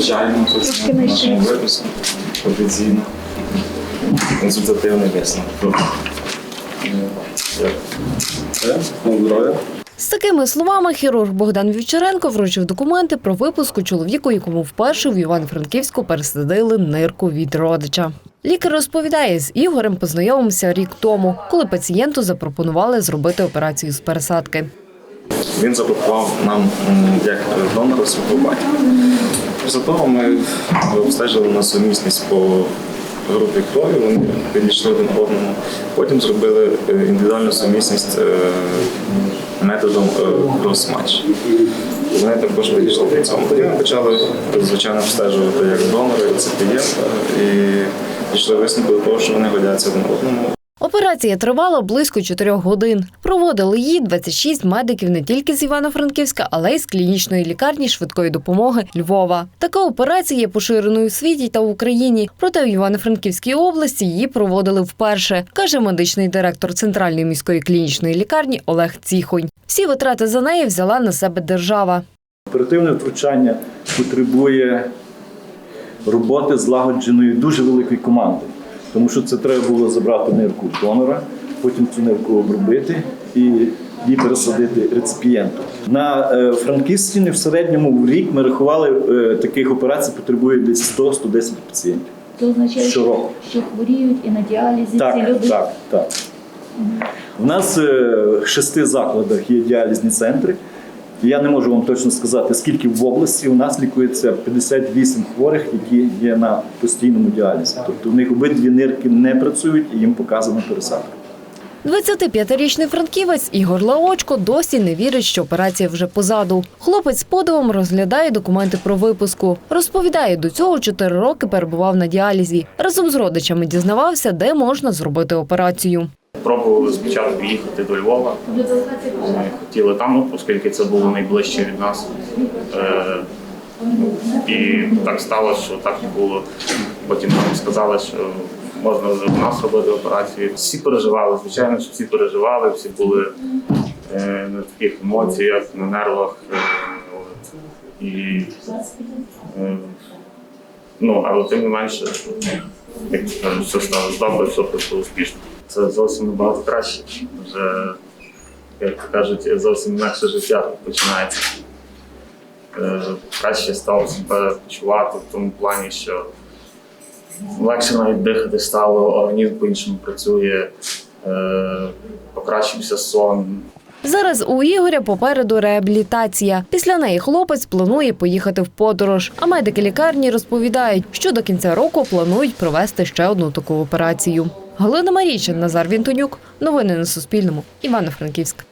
Вручаємо пацієнту нашому виписку офіційно. Консультативний висновок. Здоров'я. З такими словами хірург Богдан Вівчаренко вручив документи про випуску чоловіку, якому вперше в Івано-Франківську пересадили нирку від родича. Лікар розповідає, з Ігорем познайомився рік тому, коли пацієнту запропонували зробити операцію з пересадки. Він запропонував нам як донора свого батька. Після того ми обстежили на сумісність по групі крові, вони підійшли один одному. Потім зробили е, індивідуальну сумісність е, методом е, крос-матч. Вони також підійшли при цьому. Тоді ми почали звичайно обстежувати як донора, і реципієнта, і дійшли висновку до того, що вони годяться один одному. Операція тривала близько 4 годин. Проводили її 26 медиків не тільки з Івано-Франківська, але й з клінічної лікарні швидкої допомоги Львова. Така операція є поширеною у світі та в Україні. Проте в Івано-Франківській області її проводили вперше, каже медичний директор центральної міської клінічної лікарні Олег Ціхонь. Всі витрати за неї взяла на себе держава. Оперативне втручання потребує роботи злагодженої дуже великої команди, тому що це треба було забрати нирку в донора, потім цю нирку обробити і її пересадити реципієнту. На е, Франківщині в середньому в рік ми рахували е, таких операцій потребує десь 100-110 пацієнтів. Це означає, що, що хворіють і на діалізі ці люди. так, так. У нас е, в шести закладах є діалізні центри. Я не можу вам точно сказати, скільки в області. У нас лікується 58 хворих, які є на постійному діалізі. Тобто у них обидві нирки не працюють і їм показана пересадка. 25-річний франківець Ігор Лаочко досі не вірить, що операція вже позаду. Хлопець з подивом розглядає документи про випуску. Розповідає, до цього 4 роки перебував на діалізі. Разом з родичами дізнавався, де можна зробити операцію. Пробували спочатку їхати до Львова. Ми хотіли там, ну, оскільки це було найближче від нас. Е, і так сталося, що так і було. Потім нам сказали, що можна в нас робити операцію. Всі переживали, звичайно, що всі переживали, всі були е, на таких емоціях, на нервах. Е. І, ну, але тим не менше, як все стало добре, все пройшло успішно. Це зовсім набагато краще. Вже, як кажуть, зовсім інакше життя починається. Е, Краще став себе почувати в тому плані, що легше навіть дихати стало, організм по-іншому працює, е, покращився сон, Зараз у Ігоря попереду реабілітація. Після неї хлопець планує поїхати в подорож. А медики лікарні розповідають, що до кінця року планують провести ще одну таку операцію. Галина Марійчин, Назар Вінтонюк. Новини на Суспільному. Івано-Франківськ.